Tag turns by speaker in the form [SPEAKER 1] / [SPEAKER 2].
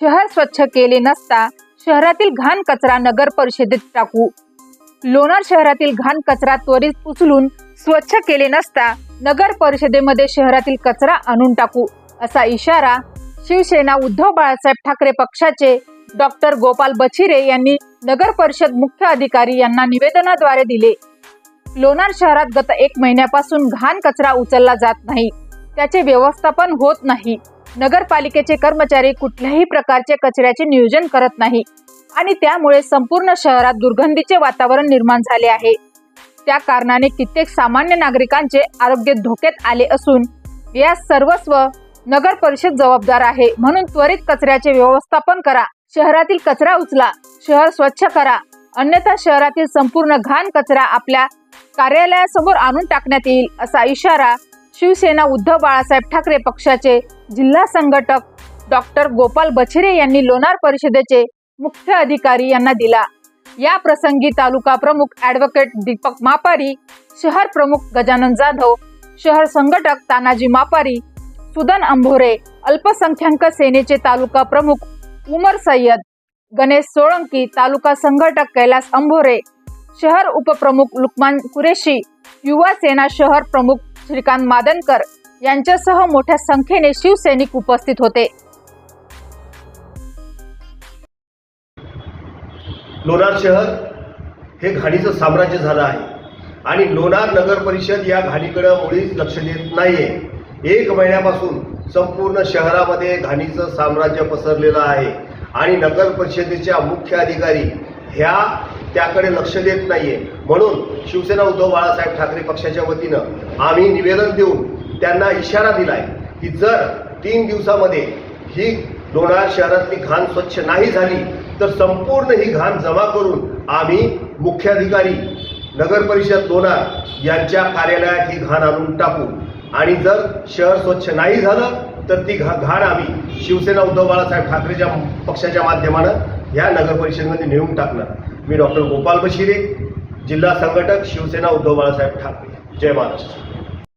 [SPEAKER 1] शहर स्वच्छ केले नसता शहरातील घाण कचरा नगर परिषदेत टाकू. लोणार शहरातील घाण कचरा त्वरित उचलून स्वच्छ केले नसता नगर परिषदेमध्ये शहरातील कचरा आणून टाकू असा इशारा शिवसेना उद्धव बाळासाहेब ठाकरे पक्षाचे डॉक्टर गोपाल बछिरे यांनी नगर परिषद मुख्य अधिकारी यांना निवेदनाद्वारे दिले. लोणार शहरात गत एक महिन्यापासून घाण कचरा उचलला जात नाही. त्याचे व्यवस्थापन होत नाही. नगरपालिकेचे कर्मचारी कुठल्याही प्रकारचे कचऱ्याचे नियोजन करत नाही. आणि त्यामुळे संपूर्ण शहरात दुर्गंधीचे वातावरण निर्माण झाले आहे. त्या कारणाने कित्येक सामान्य नागरिकांचे आरोग्य धोक्यात आले असून या सर्वस्व नगर परिषद जबाबदार आहे. म्हणून त्वरित कचऱ्याचे व्यवस्थापन करा. शहरातील कचरा उचला. शहर स्वच्छ करा. अन्यथा शहरातील संपूर्ण घाण कचरा आपल्या कार्यालयासमोर आणून टाकण्यात येईल असा इशारा शिवसेना उद्धव बाळासाहेब ठाकरे पक्षाचे जिल्हा संघटक डॉक्टर गोपाल बछिरे यांनी लोणार परिषदेचे मुख्य अधिकारी यांना दिला. या प्रसंगी तालुका प्रमुख ॲडव्होकेट दीपक मापारी शहर प्रमुख गजानन जाधव शहर संघटक तानाजी मापारी सुदन अंभोरे अल्पसंख्याक सेनेचे तालुका प्रमुख उमर सय्यद गणेश सोळंकी तालुका संघटक कैलास अंभोरे शहर उपप्रमुख लुकमान कुरेशी युवा सेना शहर प्रमुख श्रीकांत मादनकर यांच्यासह मोठ्या संख्येने शिवसैनिक उपस्थित होते.
[SPEAKER 2] लोणार शहर हे घाणीचं साम्राज्य झालं आहे. आणि लोणार नगर परिषद या घाणीकडं मुळीच लक्ष देत नाहीये. एक महिन्यापासून संपूर्ण शहरामध्ये घाणीचं साम्राज्य पसरलेलं आहे. आणि नगर परिषदेच्या मुख्य अधिकारी ह्या त्याकडे लक्ष देत नाहीये. म्हणून शिवसेना उद्धव बाळासाहेब ठाकरे पक्षाच्या वतीनं आम्ही निवेदन देऊन त्यांना इशारा दिलाय की जर तीन दिवसामध्ये ही लोणार शहरातली घाण स्वच्छ नाही झाली तर संपूर्ण ही घाण जमा करून आम्ही मुख्याधिकारी नगर परिषद लोणार यांच्या कार्यालयात ही घाण आणून टाकू. आणि जर शहर स्वच्छ नाही झालं तर ती घा घाण आम्ही शिवसेना उद्धव बाळासाहेब ठाकरेच्या पक्षाच्या माध्यमानं ह्या नगर परिषदेमध्ये नेऊन टाकणार. मी डॉक्टर गोपाल बशिरे जिल्हा संघटक शिवसेना उद्धव बाळासाहेब ठाकरे. जय महाराष्ट्र.